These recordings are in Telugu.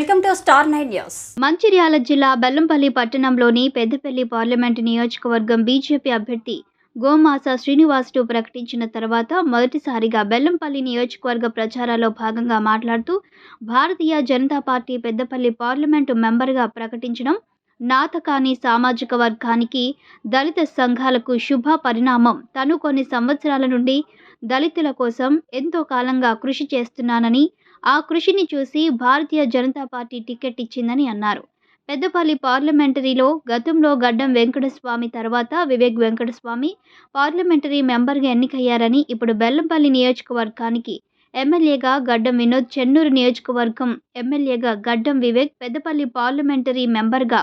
Welcome to star nine news. Mancherial జిల్లా బెల్లంపల్లి పట్టణంలోని పెద్దపల్లి పార్లమెంటు నియోజకవర్గం బీజేపీ అభ్యర్థి గోమాస శ్రీనివాసుడు ప్రకటించిన తర్వాత మొదటిసారిగా బెల్లంపల్లి నియోజకవర్గ ప్రచారాల్లో భాగంగా మాట్లాడుతూ భారతీయ జనతా పార్టీ పెద్దపల్లి పార్లమెంటు మెంబర్గా ప్రకటించడం నాతకాని సామాజిక వర్గానికి దళిత సంఘాలకు శుభ పరిణామం తను కొన్ని సంవత్సరాల నుండి దళితుల కోసం ఎంతో కాలంగా కృషి చేస్తున్నానని ఆ కృషిని చూసి భారతీయ జనతా పార్టీ టికెట్ ఇచ్చిందని అన్నారు. పెద్దపల్లి పార్లమెంటరీలో గతంలో గడ్డం వెంకటస్వామి తర్వాత వివేక్ వెంకటస్వామి పార్లమెంటరీ మెంబర్గా ఎన్నికయ్యారని ఇప్పుడు బెల్లంపల్లి నియోజకవర్గానికి ఎమ్మెల్యేగా గడ్డం వినోద్ చెన్నూరు నియోజకవర్గం ఎమ్మెల్యేగా గడ్డం వివేక్ పెద్దపల్లి పార్లమెంటరీ మెంబర్గా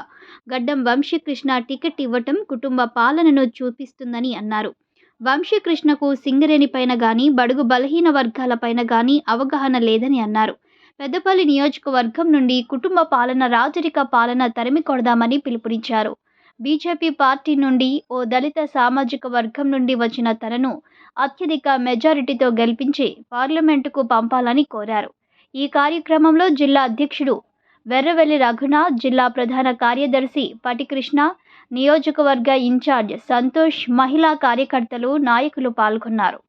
గడ్డం వంశీకృష్ణ టికెట్ ఇవ్వటం కుటుంబ పాలనను చూపిస్తుందని అన్నారు. వంశీకృష్ణకు సింగరేణిపైన గాని బడుగు బలహీన వర్గాల పైన గాని అవగాహన లేదని అన్నారు. పెద్దపల్లి నియోజకవర్గం నుండి కుటుంబ పాలన రాజరిక పాలన తరిమి కొడదామని పిలుపునిచ్చారు. బీజేపీ పార్టీ నుండి ఓ దళిత సామాజిక వర్గం నుండి వచ్చిన తనను అత్యధిక మెజారిటీతో గెలిపించి పార్లమెంటుకు పంపాలని కోరారు. ఈ కార్యక్రమంలో జిల్లా అధ్యక్షుడు వెర్రవెల్లి రఘునాథ్ జిల్లా ప్రధాన కార్యదర్శి పటికృష్ణ నియోజకవర్గ ఇన్ఛార్జ్ సంతోష్ మహిళా కార్యకర్తలు నాయకులు పాల్గొన్నారు.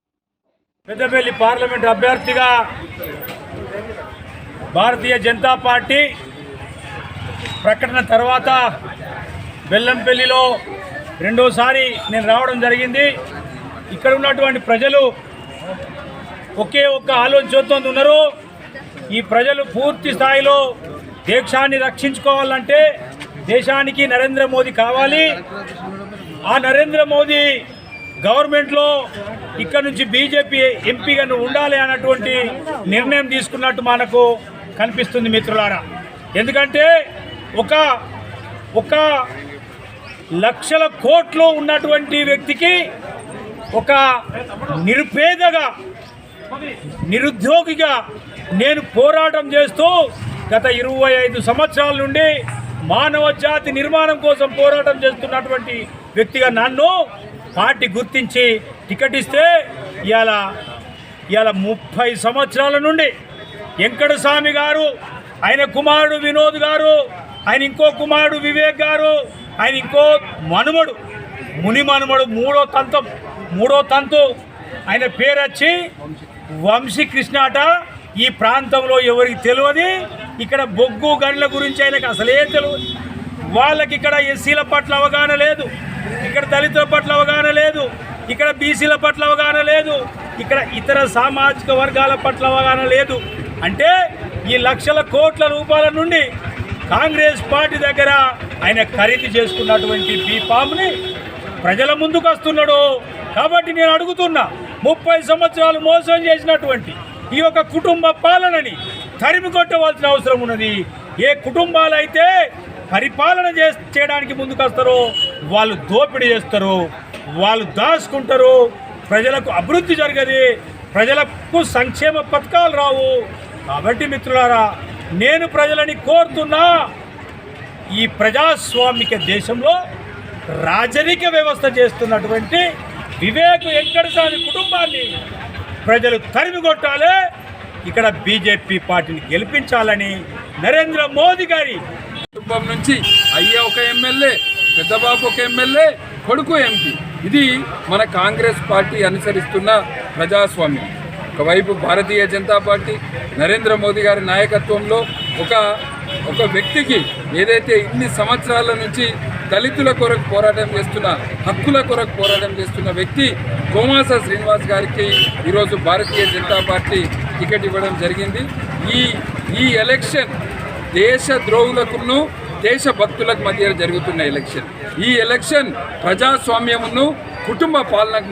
పెద్దపల్లి పార్లమెంట్ అభ్యర్థిగా భారతీయ జనతా పార్టీ ప్రకటన తర్వాత బెల్లంపల్లిలో రెండోసారి నేను రావడం జరిగింది. ఇక్కడ ఉన్నటువంటి ప్రజలు ఒకే ఒక్క ఆలోచనతో ఉన్నారు. ఈ ప్రజలు పూర్తి స్థాయిలో దేశాన్ని రక్షించుకోవాలంటే దేశానికి నరేంద్ర మోదీ కావాలి. ఆ నరేంద్ర మోదీ గవర్నమెంట్లో ఇక్కడ నుంచి బీజేపీ ఎంపీగా ఉండాలి అన్నటువంటి నిర్ణయం తీసుకున్నట్టు మనకు కనిపిస్తుంది మిత్రులారా. ఎందుకంటే ఒక ఒక లక్షల కోట్లు ఉన్నటువంటి వ్యక్తికి ఒక నిరుపేదగా నిరుద్యోగిగా నేను పోరాటం చేస్తూ గత ఇరవై ఐదు సంవత్సరాల నుండి మానవ జాతి నిర్మాణం కోసం పోరాటం చేస్తున్నటువంటి వ్యక్తిగా నన్ను పార్టీ గుర్తించి టికెట్ ఇస్తే ఇవాళ ఇవాళ ముప్పై సంవత్సరాల నుండి వెంకటస్వామి గారు ఆయన కుమారుడు వినోద్ గారు ఆయన ఇంకో కుమారుడు వివేక్ గారు ఆయన ఇంకో మనుమడు ముని మనుమడు మూడో తంతం మూడో తంతు ఆయన పేరు వచ్చి వంశీ కృష్ణాట ఈ ప్రాంతంలో ఎవరికి తెలియదు. ఇక్కడ బొగ్గు గనుల గురించి ఆయనకు అసలే తెలియదు వాళ్ళకి ఇక్కడ ఎస్సీల పట్ల అవగాహన లేదు. ఇక్కడ దళితుల పట్ల అవగాహన లేదు. ఇక్కడ బీసీల పట్ల అవగాహన లేదు. ఇక్కడ ఇతర సామాజిక వర్గాల పట్ల అవగాహన లేదు. అంటే ఈ లక్షల కోట్ల రూపాయల నుండి కాంగ్రెస్ పార్టీ దగ్గర ఆయన ఖరీదు చేసుకున్నటువంటి బీపామ్ని ప్రజల ముందుకు వస్తున్నాడు. కాబట్టి నేను అడుగుతున్నా ముప్పై సంవత్సరాలు మోసం చేసినటువంటి ఈ యొక్క కుటుంబ పాలనని తరిమి కొట్టవలసిన అవసరం ఉన్నది. ఏ కుటుంబాలైతే పరిపాలన చే చేయడానికి ముందుకు వస్తారో వాళ్ళు దోపిడీ చేస్తారు. వాళ్ళు దాచుకుంటారు. ప్రజలకు అభివృద్ధి జరగదు. ప్రజలకు సంక్షేమ పథకాలు రావు. కాబట్టి మిత్రులారా నేను ప్రజలని కోరుతున్నా ఈ ప్రజాస్వామిక దేశంలో రాజరిక వ్యవస్థ చేస్తున్నటువంటి వివేక్ వెంకటస్వామి కుటుంబాన్ని ప్రజలు తరిమి కొట్టాలి. ఇక్కడ బీజేపీ పార్టీని గెలిపించాలని నరేంద్ర మోదీ గారి కుటుంబం నుంచి అయ్య ఒక ఎమ్మెల్యే పెద్దబాబు ఒక ఎమ్మెల్యే కొడుకు ఎంపీ. ఇది మన కాంగ్రెస్ పార్టీ అనుసరిస్తున్న ప్రజాస్వామ్యం. ఒకవైపు భారతీయ జనతా పార్టీ నరేంద్ర మోదీ గారి నాయకత్వంలో ఒక ఒక వ్యక్తికి ఏదైతే ఇన్ని సంవత్సరాల నుంచి దళితుల కొరకు పోరాటం చేస్తున్న హక్కుల కొరకు పోరాటం చేస్తున్న వ్యక్తి గోమాస శ్రీనివాస్ గారికి ఈరోజు భారతీయ జనతా పార్టీ టికెట్ ఇవ్వడం జరిగింది. ఈ ఈ ఎలక్షన్ దేశ ద్రోహులకును దేశ భక్తులకు మధ్య జరుగుతున్న ఎలక్షన్. ఈ ఎలక్షన్ ప్రజాస్వామ్యమును కుటుంబ పాలనకు